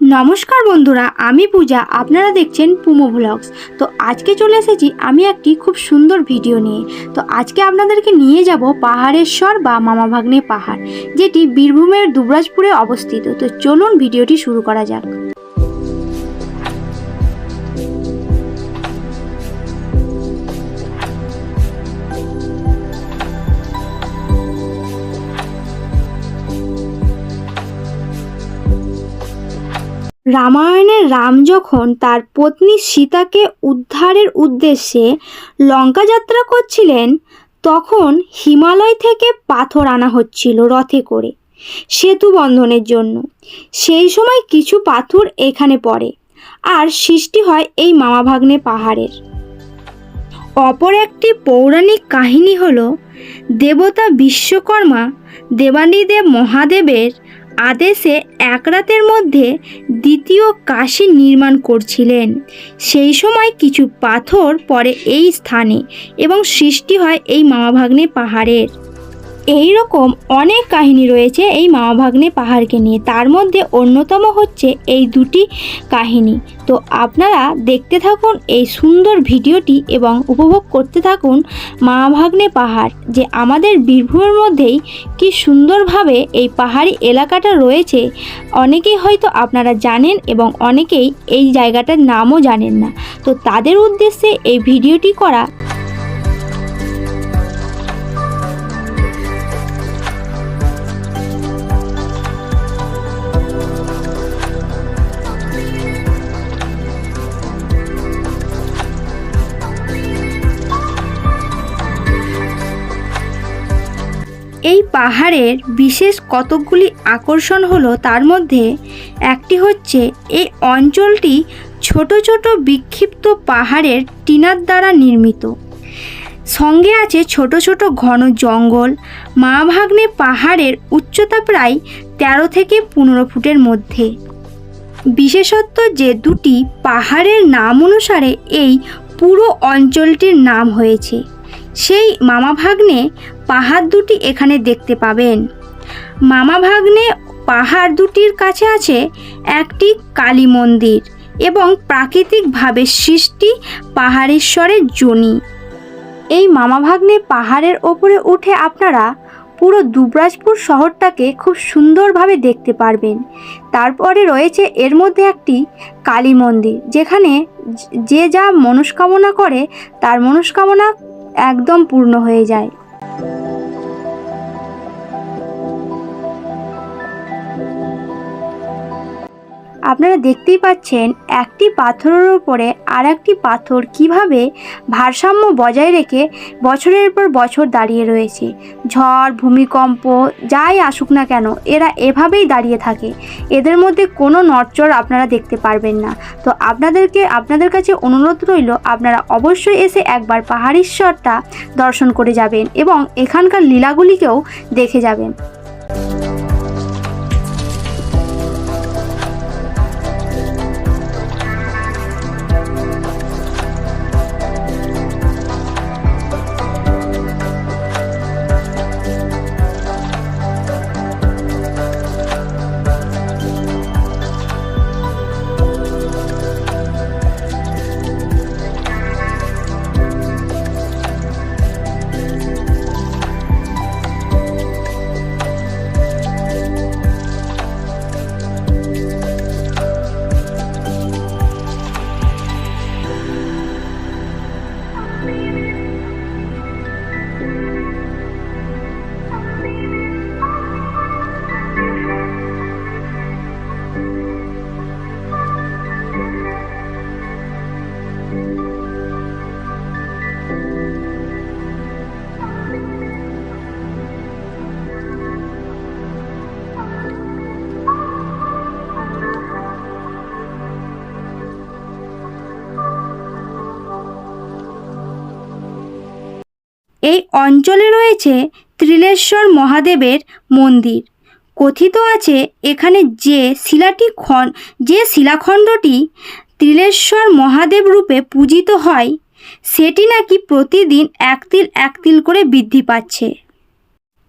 নমস্কার বন্ধুরা, আমি পূজা, আপনারা দেখছেন পুমো ব্লগস তো আজকে চলে এসেছি আমি একটি খুব সুন্দর ভিডিও নিয়ে। তো আজকে আপনাদেরকে নিয়ে যাব পাহাড়েশ্বর বা মামা ভাগ্নে পাহাড়, যেটি বীরভূমের দুবরাজপুরে অবস্থিত। তো চলুন ভিডিওটি শুরু করা যাক। রামায়ণে রাম যখন তার পত্নী সীতাকে উদ্ধারের উদ্দেশ্যে লঙ্কা যাত্রা করছিলেন, তখন হিমালয় থেকে পাথর আনা হচ্ছিল রথে করে সেতু বন্ধনের জন্য। সেই সময় কিছু পাথর এখানে পড়ে, আর সৃষ্টি হয় এই মামাভাগ্নে পাহাড়ের। অপর একটি পৌরাণিক কাহিনী হল, দেবতা বিশ্বকর্মা দেবানীদেব মহাদেবের আদেশে এক রাতের মধ্যে দ্বিতীয় কাশি নির্মাণ করছিলেন। সেই সময় কিছু পাথর পড়ে এই স্থানে এবং সৃষ্টি হয় এই মামাভাগ্নে পাহাড়ের। এই রকম অনেক কাহিনী রয়েছে এই মামাভাগ্নে পাহাড়কে নিয়ে। তার মধ্যে অন্যতম হচ্ছে এই দুটি কাহিনী। তো আপনারা দেখতে থাকুন এই সুন্দর ভিডিওটি এবং উপভোগ করতে থাকুন মামাভাগ্নে পাহাড়, যে আমাদের বীরভূমের মধ্যেই কি সুন্দরভাবে এই পাহাড়ি এলাকাটা রয়েছে। অনেকেই হয়তো আপনারা জানেন এবং অনেকেই এই জায়গাটার নামও জানেন না। তো তাদের উদ্দেশ্যে এই ভিডিওটি করা এই পাহাড়ের বিশেষ কতকগুলি আকর্ষণ হলো তার মধ্যে একটি হচ্ছে এই অঞ্চলটি ছোট ছোট বিক্ষিপ্ত পাহাড়ের টিনার দ্বারা নির্মিত। সঙ্গে আছে ছোট ছোট ঘন জঙ্গল। মা ভাগ্নে পাহাড়ের উচ্চতা প্রায় তেরো থেকে পনেরো ফুটের মধ্যে। বিশেষত্ব যে দুটি পাহাড়ের নাম অনুসারে এই পুরো অঞ্চলটির নাম হয়েছে। সেই মামা ভাগ্নে পাহাড় দুটি এখানে দেখতে পাবেন। মামা ভাগ্নে পাহাড় দুটির কাছে আছে একটি কালী মন্দির এবং প্রাকৃতিকভাবে সৃষ্টি পাহাড়েশ্বরের জনি। এই মামা ভাগ্নে পাহাড়ের ওপরে উঠে আপনারা পুরো দুবরাজপুর শহরটাকে খুব সুন্দরভাবে দেখতে পারবেন। তারপরে রয়েছে এর মধ্যে একটি কালী মন্দির, যেখানে যে যা মনস্কামনা করে, তার মনস্কামনা একদম পূর্ণ হয়ে যায়। Thank you. আপনারা দেখতেই পাচ্ছেন একটি পাথরের উপরে আর একটি পাথর কীভাবে ভারসাম্য বজায় রেখে বছরের পর বছর দাঁড়িয়ে রয়েছে। ঝড়, ভূমিকম্প, যাই আসুক না কেন, এরা এভাবেই দাঁড়িয়ে থাকে। এদের মধ্যে কোনো নড়চড় আপনারা দেখতে পারবেন না। তো আপনাদেরকে, আপনাদের কাছে অনুরোধ রইল, আপনারা অবশ্যই এসে একবার পাহাড়েশ্বরটা দর্শন করে যাবেন এবং এখানকার লীলাগুলিকেও দেখে যাবেন। এই অঞ্চলে রয়েছে ত্রিলেশ্বর মহাদেবের মন্দির। কথিত আছে এখানে যে শিলাটি খন, যে শিলাখণ্ডটি ত্রিলেশ্বর মহাদেব রূপে পূজিত হয়, সেটি নাকি প্রতিদিন এক তিল করে বৃদ্ধি পাচ্ছে।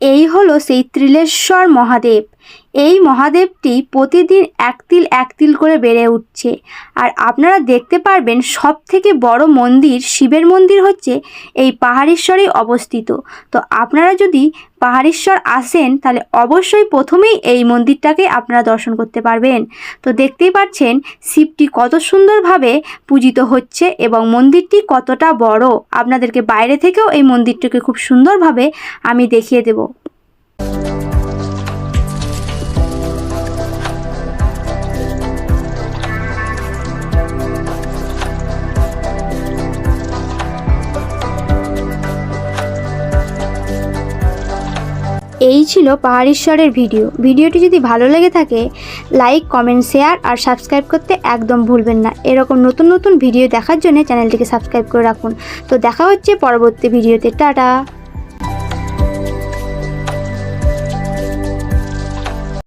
এই হলো সেই ত্রিলেশ্বর মহাদেব। এই মহাদেবটি প্রতিদিন এক তিল এক তিল করে বেড়ে উঠছে। আর আপনারা দেখতে পারবেন সব থেকে বড় মন্দির শিবের মন্দির হচ্ছে এই পাহাড়েশ্বরেই অবস্থিত। তো আপনারা যদি পাহাড়েশ্বর আসেন, তাহলে অবশ্যই প্রথমেই এই মন্দিরটাকে আপনারা দর্শন করতে পারবেন। তো দেখতেই পাচ্ছেন শিবটি কত সুন্দরভাবে পূজিত হচ্ছে এবং মন্দিরটি কতটা বড়। আপনাদেরকে বাইরে থেকেও এই মন্দিরটিকে খুব সুন্দরভাবে আমি দেখিয়ে দেব। এই ছিল পাহাড়েশ্বরের ভিডিও। ভিডিওটি যদি ভালো লেগে থাকে লাইক কমেন্ট শেয়ার আর সাবস্ক্রাইব করতে একদম ভুলবেন না। এরকম নতুন নতুন ভিডিও দেখার জন্য চ্যানেলটিকে সাবস্ক্রাইব করে রাখুন। তো দেখা হচ্ছে পরবর্তী ভিডিওতে। টাটা!